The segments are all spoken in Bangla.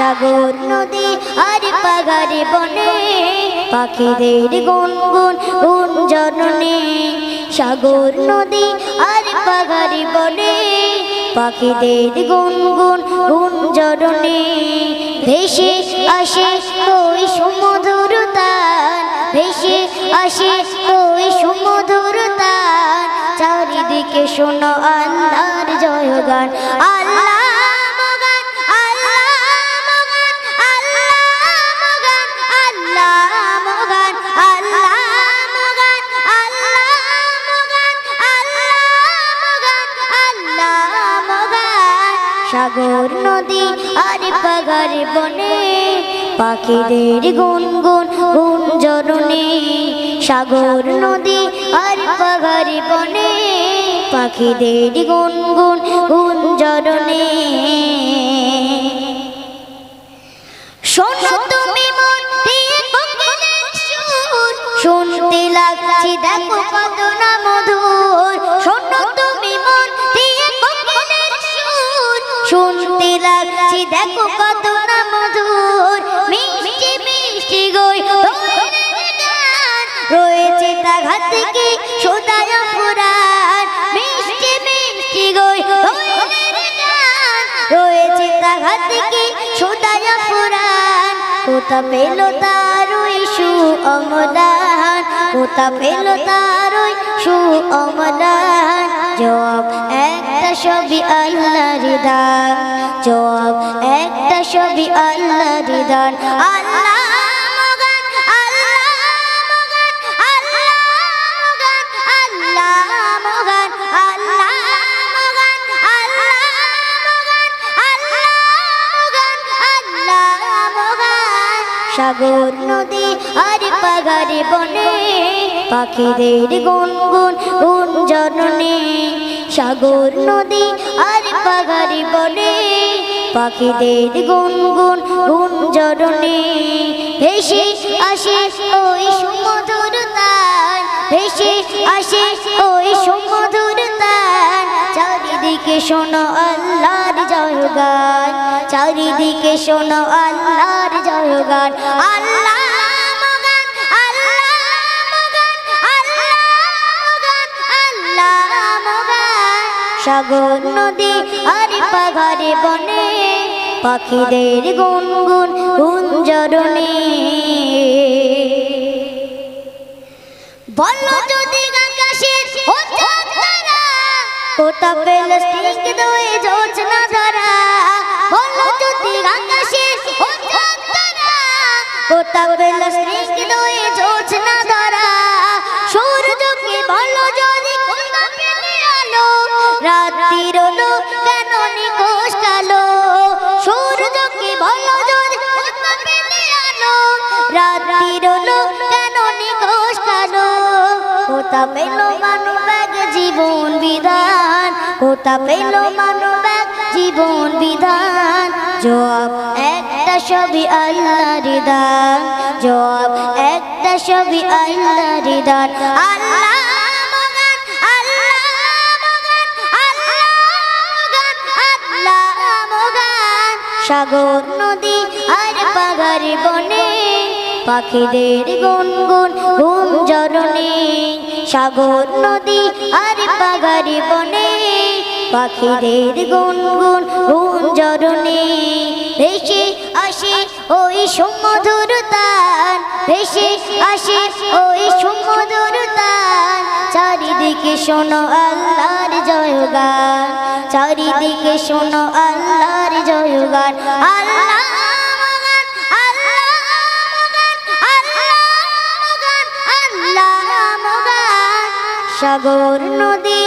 সাগর নদী আর পাগারে বনে পাখিদের গুনগুন গুঞ্জরণে সাগর নদী আর পাগারে বনে পাখিদের গুনগুন গুঞ্জরণে ভেসে আসে ওই সুমধুর তান, ভেসে আসে ওই সুমধুর তান। চারিদিকে শোনো আল্লাহর জয়গান সাগর নদী আর পাগার বনে, পাখিদের গুনগুন গুঞ্জরণে সাগর নদী আর পাগার বনে, পাখিদের গুনগুন গুঞ্জরণে শোনো তুমি শুনতে লাগছে দেখো কত না মধুর। শোনো তুমি লাগছে দেখো কত না মধুর, মিষ্টি মিষ্টি গই রয়েছে তা ঘাত থেকে সোদায় ফুরান মিষ্টি মিষ্টি গই রয়েছে তা ঘাত থেকে সোদায় ফুরান কোথা পেল তার ওই সু অমলান কোথা পেল তার ওই সু অমলান জবাব একটা ছবি আল্লাহর দান জবাব একটা ছবি আল্লাহর দান আল্লাহ আল্লাহ আল্লাহ আল্লাহ আল্লাহ আল্লাহ আল্লাহ সাগর নদী আর পাগারে বনে পাখিদের গুনগুন গুঞ্জরণে সাগর নদী আর পাগারে বনে পাখিদের গুনগুন গুঞ্জরণে ভেসে আসে ওই সুমধুর তান ভেসে আসে ওই সুমধুর তান চারিদিকে শোনো আল্লাহর জয়গান, চারিদিকে শোনো আল্লাহর জয়গান, আল্লাহ সাগর নদী আর পাগারে বনে পাখিদের গুনগুন গুঞ্জরণে। বলো যদি আকাশের কোথা পেল স্টিক দয়ে জোছনা ধরা বলো যদি আকাশের কোথা পেল কোথা পেল মানব এক জীবন বিধান কোথা পেল মানব এক জীবন বিধান। জবাব একটা ছবি আল্লাহর দান, জবাব একটা ছবি আল্লাহর দান। আল্লাহ আল্লাহ আল্লাহ আল্লাহ সাগর নদী আর পাগার বনে পাখিদের গুনগুন গুঞ্জরণে সাগর, নদী আর পাগার বনে পাখিদের গুনগুন গুঞ্জরণে ভেসে আসে ওই সুমধুর তান, ভেসে আসে ওই সুমধুর তান। চারিদিকে শোনো আল্লাহর জয়গান, চারিদিকে শোনো আল্লাহর জয়গান। আল্লাহ সাগর নদী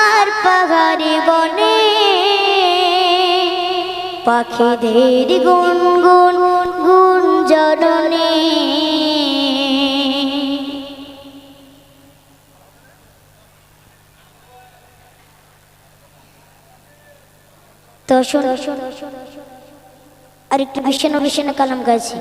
আর পাহাড়ি বনে। পাখিদের গুন গুঞ্জরণে তো শোন আর একটু ভীষণ ভীষণ কালাম গাইছি।